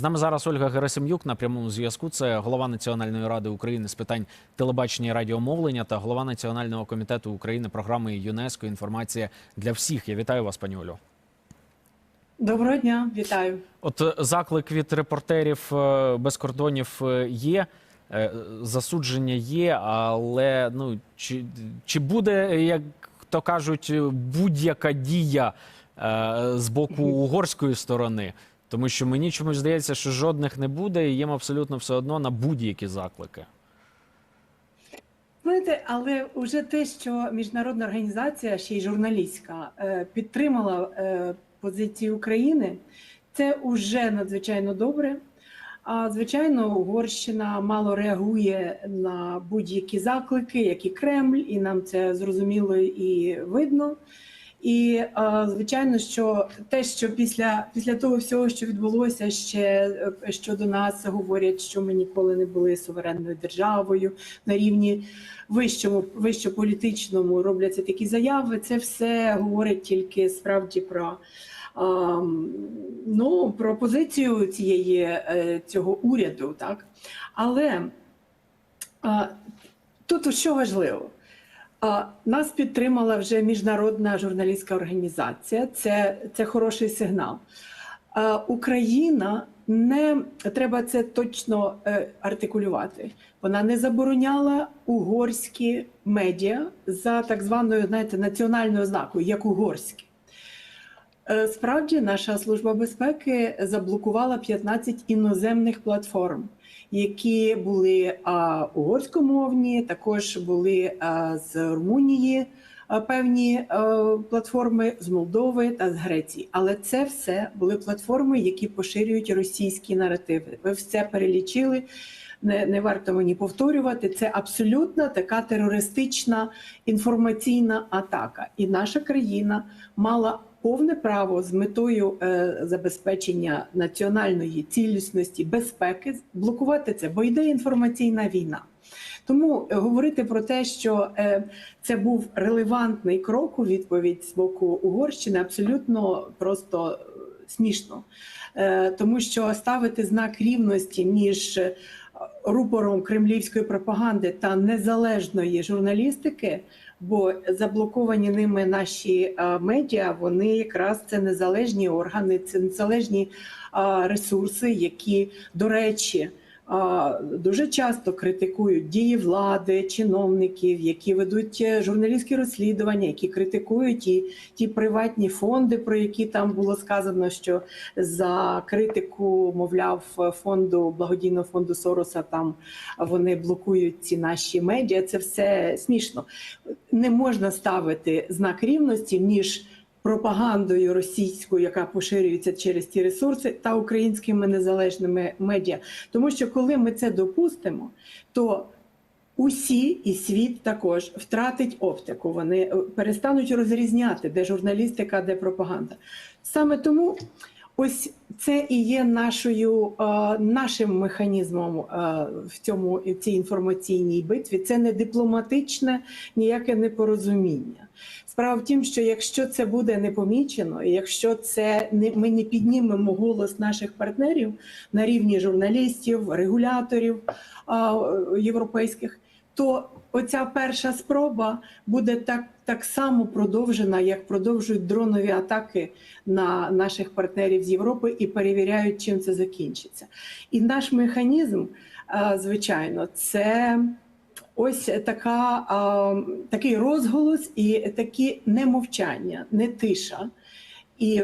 З нами зараз Ольга Герасим'юк на прямому зв'язку. Це голова Національної ради України з питань телебачення і радіомовлення та голова Національного комітету України програми ЮНЕСКО. Інформація для всіх. Я вітаю вас, пані Олю. Доброго дня, вітаю. От е, заклик від репортерів е, без кордонів е, є. Засудження є, але ну чи, чи буде, як то кажуть, будь-яка дія е, з боку угорської сторони? Тому що мені чомусь здається, що жодних не буде, і їм абсолютно все одно на будь-які заклики. Знаєте, але вже те, що міжнародна організація, ще й журналістська, е, підтримала е, позицію України, це вже надзвичайно добре. А звичайно, Угорщина мало реагує на будь-які заклики, як і Кремль, і нам це зрозуміло і видно. І е, звичайно, що те, що після, після того всього, що відбулося, ще е, щодо нас говорять, що ми ніколи не були суверенною державою на рівні вищому, вищополітичному робляться такі заяви. Це все говорить тільки справді про. Ну, про позицію цієї е, цього уряду, так але тут що важливо, Нас підтримала вже міжнародна журналістська організація. Це, це хороший сигнал. А, Україна не треба це точно е, артикулювати. Вона не забороняла угорські медіа за так званою знаєте, національною ознакою, як угорські. Е, Справді, наша служба безпеки заблокувала 15 іноземних платформ, які були угорськомовні, також були з Румунії певні платформи з Молдови та з Греції. Але це все були платформи, які поширюють російські наративи. Ви все перелічили. Не, не варто мені повторювати. Це абсолютно така терористична інформаційна атака, і наша країна мала повне право з метою е, забезпечення національної цілісності, безпеки блокувати це, бо йде інформаційна війна. Тому е, говорити про те, що е, це був релевантний крок у відповідь з боку Угорщини, абсолютно просто смішно, тому що ставити знак рівності між рупором кремлівської пропаганди та незалежної журналістики. Бо заблоковані ними наші медіа, вони якраз це незалежні органи, це незалежні ресурси, які, до речі, дуже часто критикують дії влади, чиновників, які ведуть е, журналістські розслідування, які критикують і ті приватні фонди, про які там було сказано, що за критику, мовляв, фонду благодійного фонду Сороса там вони блокують ці наші медіа. Це все смішно не можна ставити знак рівності між пропагандою російською, яка поширюється через ті ресурси, та українськими незалежними медіа. Тому що коли ми це допустимо, то Усі і світ також втратить оптику. Вони е, перестануть розрізняти, де журналістика, де пропаганда. Саме тому ось це і є нашою, е, нашим механізмом е, в цьому в цій інформаційній битві. Це не дипломатичне ніяке непорозуміння. Справа в тім, що якщо це буде не помічено, і якщо це не ми не піднімемо голос наших партнерів на рівні журналістів, регуляторів європейських, то оця перша спроба буде так, так само продовжена, як продовжують дронові атаки на наших партнерів з Європи і перевіряють, чим це закінчиться. І наш механізм, звичайно, це. Ось така, а, такий розголос і такі не мовчання, не тиша. І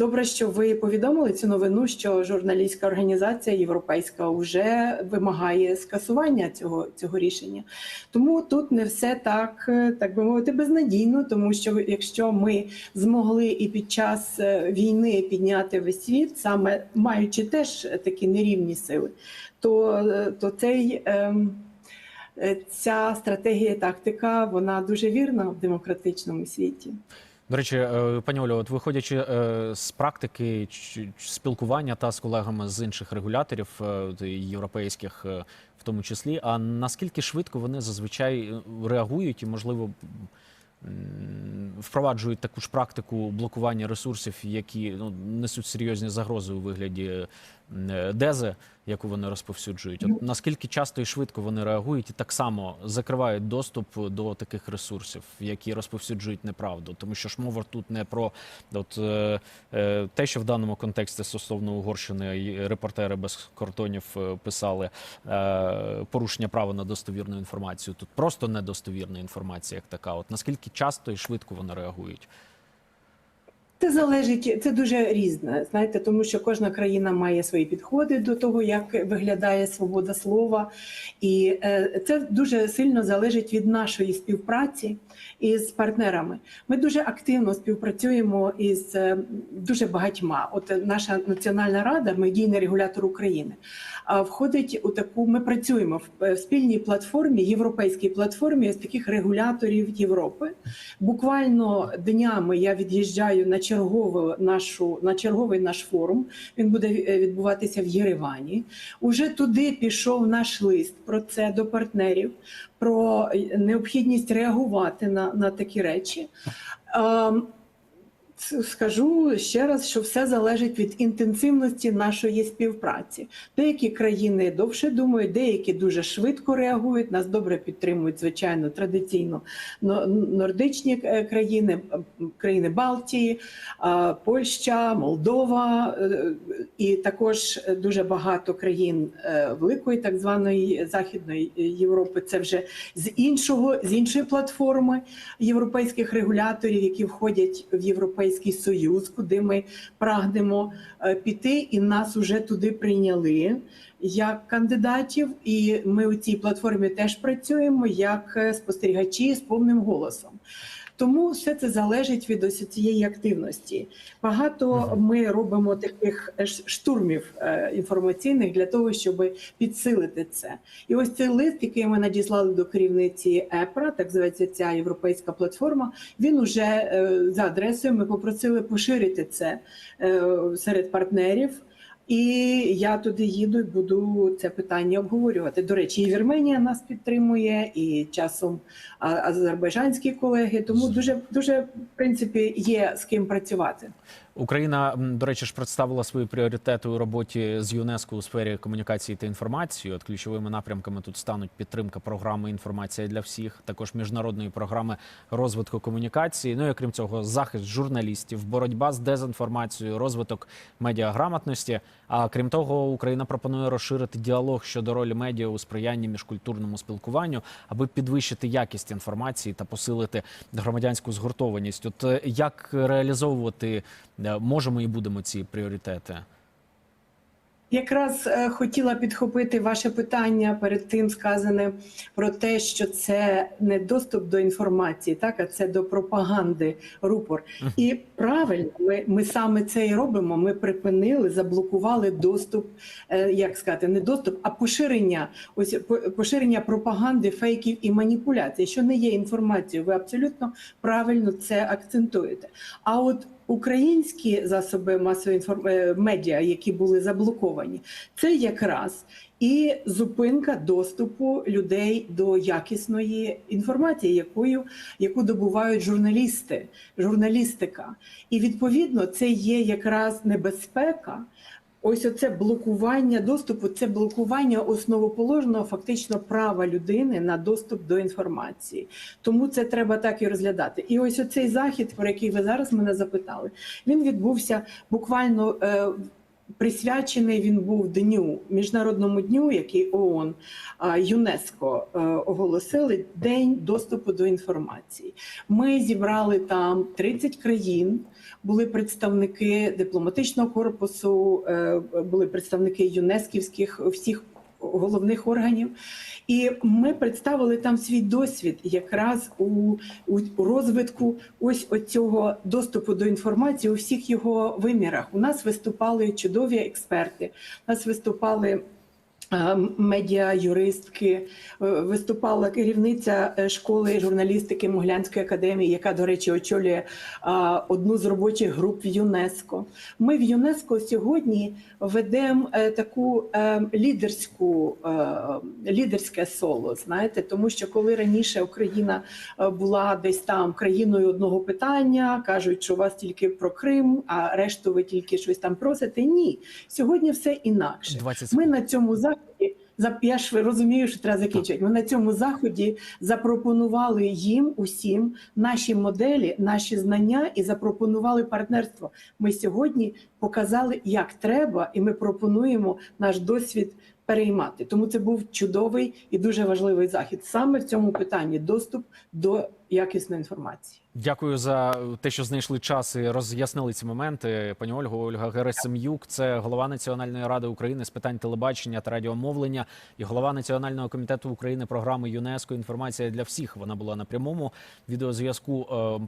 добре, що ви повідомили цю новину, що журналістська організація європейська вже вимагає скасування цього, цього рішення. Тому тут не все так, е, так би мовити, безнадійно, тому що якщо ми змогли і під час е, війни підняти весь світ, саме маючи теж такі нерівні сили, то, е, то цей. ем, ця стратегія тактика вона дуже вірна в демократичному світі. До речі, е, пані Олю, от виходячи е, з практики спілкування та з колегами з інших регуляторів е, європейських, в тому числі, а наскільки швидко вони зазвичай реагують і, можливо, впроваджують таку ж практику блокування ресурсів, які ну, несуть серйозні загрози у вигляді Дези, яку вони розповсюджують. От наскільки часто і швидко вони реагують і так само закривають доступ до таких ресурсів, які розповсюджують неправду, тому що ж мова тут не про от е, е, те, що в даному контексті стосовно Угорщини і репортери без кордонів е, писали е, порушення права на достовірну інформацію. Тут просто недостовірна інформація, як така. От наскільки часто і швидко вони реагують? Це залежить, це дуже різне, знаєте, тому що кожна країна має свої підходи до того, як виглядає свобода слова, і е, це дуже сильно залежить від нашої співпраці із партнерами. Ми дуже активно співпрацюємо із е, дуже багатьма. От наша національна рада, медійний регулятор України, входить у таку. Ми працюємо в, е, в спільній платформі, європейській платформі з таких регуляторів Європи. Буквально днями я від'їжджаю на чергову нашу на черговий наш форум. Він буде е, відбуватися в Єревані. Уже туди пішов наш лист про це до партнерів, про е, необхідність реагувати на, на такі речі. Скажу ще раз, що все залежить від інтенсивності нашої співпраці. Деякі країни довше думають, деякі дуже швидко реагують. Нас добре підтримують, звичайно, традиційно нордичні е, країни, країни Балтії, Польща, Молдова е, і також дуже багато країн е, великої, так званої Західної Європи. Це вже з іншого з іншої платформи європейських регуляторів, які входять в Європейський Союз, куди ми прагнемо е, піти, і нас уже туди прийняли як кандидатів. І ми у цій платформі теж працюємо як е, спостерігачі з повним голосом. Тому все це залежить від ось цієї активності. Багато ми робимо таких е, штурмів е, інформаційних для того, щоб підсилити це. І ось цей лист, який ми надіслали до керівниці ЕПРА, так зветься ця європейська платформа. Він уже е, за адресою. Ми попросили поширити це серед партнерів. І я туди їду і буду це питання обговорювати. До речі, і Вірменія нас підтримує, і часом азербайджанські колеги. Тому дуже дуже в принципі є з ким працювати. Україна, до речі, ж представила свої пріоритети у роботі з ЮНЕСКО у сфері комунікації та інформації. От ключовими напрямками тут стануть підтримка програми Інформація для всіх, також міжнародної програми розвитку комунікації. Ну і крім цього, захист журналістів, боротьба з дезінформацією, розвиток медіаграмотності. А крім того, Україна пропонує розширити діалог щодо ролі медіа у сприянні міжкультурному спілкуванню, аби підвищити якість інформації та посилити громадянську згуртованість. От е, як реалізовувати е, можемо і будемо ці пріоритети? Якраз е, хотіла підхопити ваше питання перед тим сказане про те, що це не доступ до інформації, так а це до пропаганди рупор. І правильно, ми, ми саме це і робимо. Ми припинили, заблокували доступ, е, як сказати, не доступ, а поширення ось по- поширення пропаганди, фейків і маніпуляцій, що не є інформацією. Ви абсолютно правильно це акцентуєте. А от українські засоби масової інформ... е, медіа, які були заблоковані, це якраз і зупинка доступу людей до якісної інформації, якою яку добувають журналісти, журналістика. І відповідно це є якраз небезпека. Ось оце блокування доступу, це блокування основоположного фактично права людини на доступ до інформації. Тому це треба так і розглядати. І ось оцей захід, про який ви зараз мене запитали, він відбувся буквально. Присвячений він був дню міжнародному дню, який ООН ЮНЕСКО е, оголосили День доступу до інформації. Ми зібрали там 30 країн, були представники дипломатичного корпусу, е, були представники ЮНЕСКівських всіх головних органів. І ми представили там свій досвід якраз у, у, розвитку ось цього доступу до інформації у всіх його вимірах. У нас виступали чудові експерти, у нас виступали е, медіа-юристки, е, виступала керівниця е, школи журналістики Могилянської академії, яка, до речі, очолює одну з робочих груп в ЮНЕСКО. Ми в ЮНЕСКО сьогодні ведемо таку лідерську лідерське соло. Знаєте, тому що коли раніше Україна була десь там країною одного питання, кажуть, що у вас тільки про Крим, а решту ви тільки щось там просите. Ні, сьогодні все інакше. 20 Ми на цьому заході за- я ж розумію, що треба закінчити. Ми на цьому заході запропонували їм усім наші моделі, наші знання і запропонували партнерство. Ми сьогодні показали, як треба, і ми пропонуємо наш досвід переймати. Тому це був чудовий і дуже важливий захід саме в цьому питанні доступ до якісної інформації. Дякую за те, що знайшли час і роз'яснили ці моменти. Пані Ольго, Ольга Герасим'юк, це голова Національної ради України з питань телебачення та радіомовлення і голова Національного комітету України програми ЮНЕСКО. Інформація для всіх. Вона була на прямому відеозв'язку. Е,